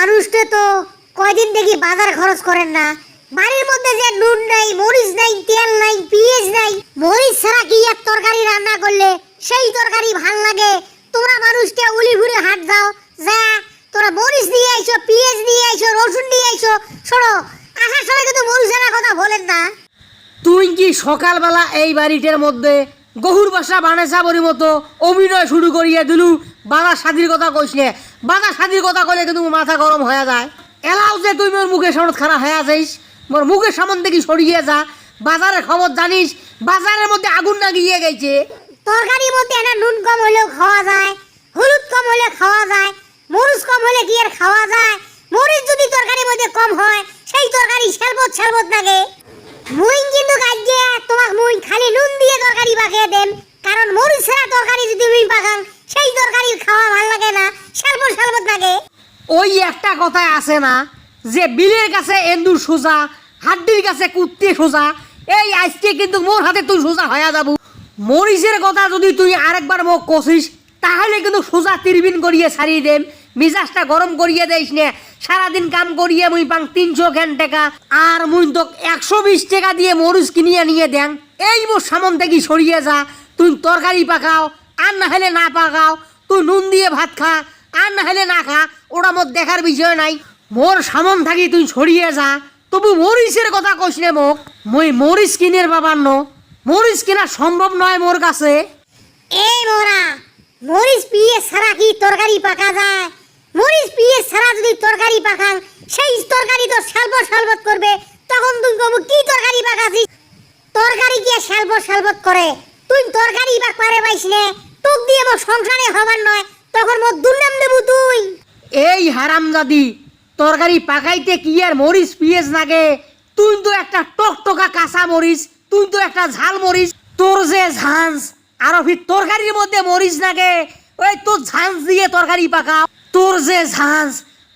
মানুষটা তো কয়দিন দেখি বাজার খরচ করেন না। বাড়ির মধ্যে যে নুন নাই, মরিচ নাই, তেল নাই, পেঁয়াজ নাই, মরিচ ছাড়া কি এক তরকারি রান্না করলে? সেই তরকারি ভালো লাগে। তোমরা মানুষকে উলি ঘুরে হাট দাও। যা, তোরা মরিচ নিয়ে আইছো, পেঁয়াজ নিয়ে আইছো, রসুন নিয়ে আইছো, শোনো, আসার সময় কিন্তু মরিচের কথা বলেন না। তুই কি সকালবেলা এই বাড়িটার মধ্যে গহুর বাসা বানেসা বড়ি মতো অভিনয় শুরু করিয়া দিলু? বাধা স্বাধীর কথা কইস নে বাধা স্বাধীর কথা কইলে কিন্তু মাথা গরম হয়ে যায়। এলাও যে তুই মোর মুখের সামনে খারাপ হয়ে যাইস মোর মুখের সামন থেকে সরিয়ে যা। বাজারের খবর জানিস, বাজারের মধ্যে আগুন লাগিয়ে গেছে। তরকারির মধ্যে একটা নুন কম হলেও খাওয়া যায়, হলুদ কম হলে খাওয়া যায়, মরিচ কম হলে কি আর খাওয়া যায়? মরিচ যদি তরকারির মধ্যে কম হয়, সেই তরকারি সেলবত সেলবত লাগে মুই কিন্তু আজকে তোমাক মুই খালি নুন দিয়ে তরকারি পাকিয়ে দেন কারণ মরিচ ছাড়া তরকারি যদি মুই পাকান সেই তরকারি খাওয়া ভালো লাগে না সেলবত সেলবত লাগে। ওই একটা কথায় আছে না, যে বিলের কাছে এন্দুর সোজা, হাড্ডির কাছে কুত্তে সোজা, এই আজকে কিন্তু মোর হাতে তুই সোজা হয়ে যাব। মরিচের কথা যদি তুই আরেকবার মোক কষিস তাহলে কিন্তু সোজা তিরবিন করিয়ে ছাড়িয়ে দেম। মিজাজটা গরম করিয়ে দেইস নে। সারাদিন কাম করিয়ে মুই পাং তিনশো ঘেন টাকা, আর মুই তো একশো বিশ টাকা দিয়ে মরিচ কিনিয়ে নিয়ে দেন এই মোর সামন থেকে সরিয়ে যা, তুই তরকারি পাকাও, আর না হলে না পাকাও, তুই নুন দিয়ে ভাত খা। আর না হলে না খা ওটা মোর দেখার বিষয় নাই। মোর সামন থাকি তুই ছড়িয়ে যা। তবু মরিচের কথা কইস নে মোক। মই মরিচ কিনের বাবার ন। মরিচ কেনা সম্ভব নয় মোর কাছে। এই মোরা, মরিচ পিয়ে ছাড়া কি তরকারি পাকা যায়? মরিচ পিয়ে ছাড়া যদি তরকারি পাকান সেই তরকারি তো সালবত সালবত করবে। তখন তুই কব কি তরকারি পাকাছিস? তরকারি কি আর সালবত করে? তুই তরকারি পাক পারে পাইস নে। তোক দিয়ে সংসারে হবার নয়। তখন মোর দুর্নাম দেবু তুই। এই হারামজাদি, তরকারি পাকাইতে কি আর মরিচ পিঁয়াজ লাগে তুই তো একটা টকটকা কাঁচা মরিচ, তুই তো একটা ঝাল মরিচ। তোর যে ঝাঁঝ আর ফির তরকারির মধ্যে মরিচ লাগে ওই তোর ঝাঁঝ দিয়ে তরকারি পাকাও। তোর যে ঝাঁঝ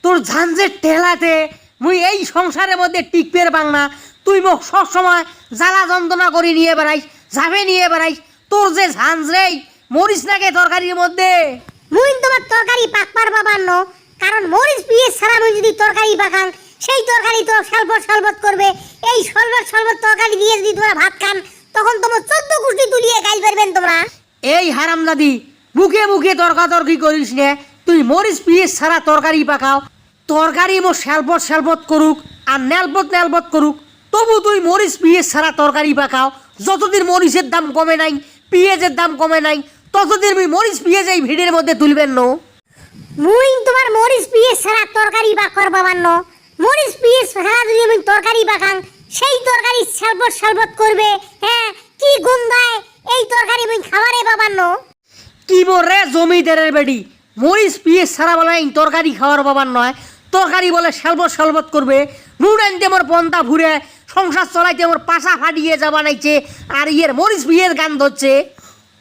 তোর ঝাঁঝের ঠেলাতে মুই এই সংসারের মধ্যে টিকপের বাংনা। তুই মোক সবসময় জ্বালা যন্ত্রণা করে নিয়ে বেড়াইস যাবে নিয়ে বেড়াইস। তোর যে ঝাঁঝ রে, মরিচ লাগে তরকারির মধ্যে। মুই তোমার তরকারি পাকবার বাবার ন। কারণ মরিচ পিয়ে ছাড়া মুই যদি তরকারি পাকান সেই তরকারি তো সালবত সালবত করবে। এই সলবত সলবত তরকারি দিয়ে যদি তোমরা ভাত খান, তখন তোমার চোদ্দ গোষ্ঠী তুলিয়ে গাইল পারবেন তোমরা। এই হারামদাদি মুখে মুখে তর্কাতর্কি করিস নে। তুই মরিচ পিস সারা তরকারি পাকাও। তরকারি মো শ্যালপত শ্যালপত করুক আর নেলপত নেলপত করুক, তবু তুই মরিচ, পিঁয়াজ ছাড়া তরকারি পাকাও। যতদিন মরিচের দাম কমে নাই, পেঁয়াজের দাম কমে নাই ততদিন মুই মরিচ পেঁয়াজ এই ভিড়ের মধ্যে তুলবেন ন। মুই তোমার মরিচ পিয়ে ছাড়া তরকারি পাকর বাবার ন মরিচ পিয়ে ছাড়া যদি আমি তরকারি পাকান সেই তরকারি সালবত সালবত করবে হ্যাঁ? কি গন্ধায় এই তরকারি মুই খাবারে বাবার ন কি রে জমিদারের বেডি মরিচ পিঁয়াজ ছাড়া বলে তরকারি খাওয়ার বাবার নয় তরকারি বলে শালবত শালবত করবে। নুন আনতে মোর পন্তা ঘুরে সংসার চলাইতে মোর পাশা ফাটিয়ে যাবা নাইছে আর ইয়ের মরিচ পিঁয়াজ গান ধরছে।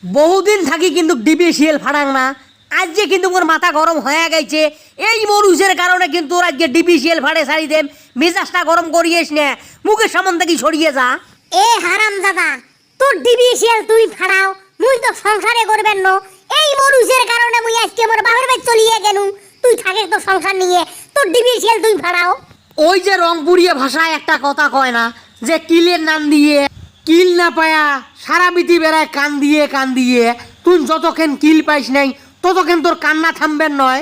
বহুদিন থাকি কিন্তু ডিবি শিয়েল ফাড়াং না। আজকে কিন্তু মোর মাথা গরম হয়ে গেছে। এই মরুচের কারণে কিন্তু ওর আজকে ডিবি শিয়েল ফাড়ে ছাড়ি দেম। মেজাজটা গরম করিয়েস না। মুখের সামন থেকে সরিয়ে যা। এ হারাম দাদা তোর ডিবিসিএল তুই ফাড়াও। মুই তো সংসারে করবেন না। এই মরুচের কারণে মুই আজকে মোর বাবার বাড়ি চলিয়ে গেলু তুই থাকিস তো সংসার নিয়ে। তোর ডিবিসিএল তুই ফাড়াও। ওই যে রংপুরিয়া ভাষায় একটা কথা কয় না যে কিলের নাম দিয়ে না পায়া, সারা বিতি বেড়ায় কান দিয়ে কান দিয়ে তুই যতক্ষণ কিল পাইস নাই, ততক্ষণ তোর কান্না থামবেন নয়।